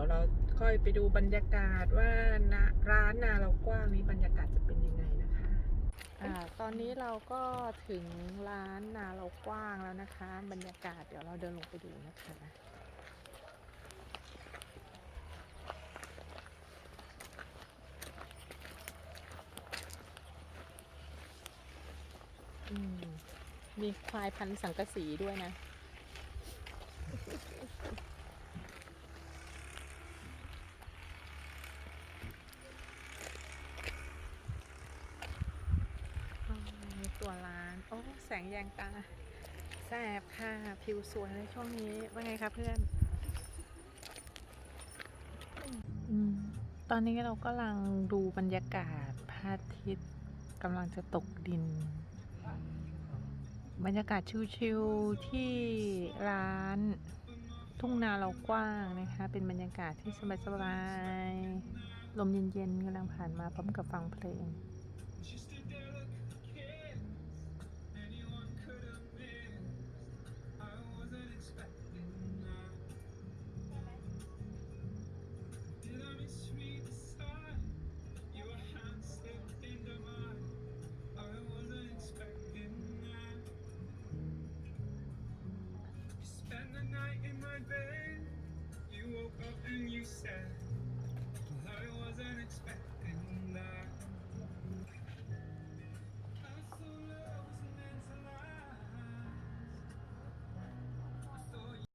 ยวเราค่อยไปดูบรรยากาศว่านะร้านนาเรากว้างนี้บรรยากาศจะเป็นยังไงนะคะอ่าตอนนี้เราก็ถึงร้านนาเรากว้างแล้วนะคะ บรรยากาศเดี๋ยวเราเดินลงไปดูนะคะมีควายพันสังกะสีด้วยนะ อ๋อมีตัวร้าน โอ้ แสงแยงตา แสบค่ะ ผิวสวยเลยช่วงนี้ ว่าไงคะเพื่อนอตอนนี้เรากำลังดูบรรยากาศพระอาทิตย์กำลังจะตกดิน บรรยากาศชิวๆที่ร้านทุ่งนาเรากว้างนะคะ เป็นบรรยากาศที่สบายๆลมเย็นๆกำลังผ่านมาพร้อมกับฟังเพลง expect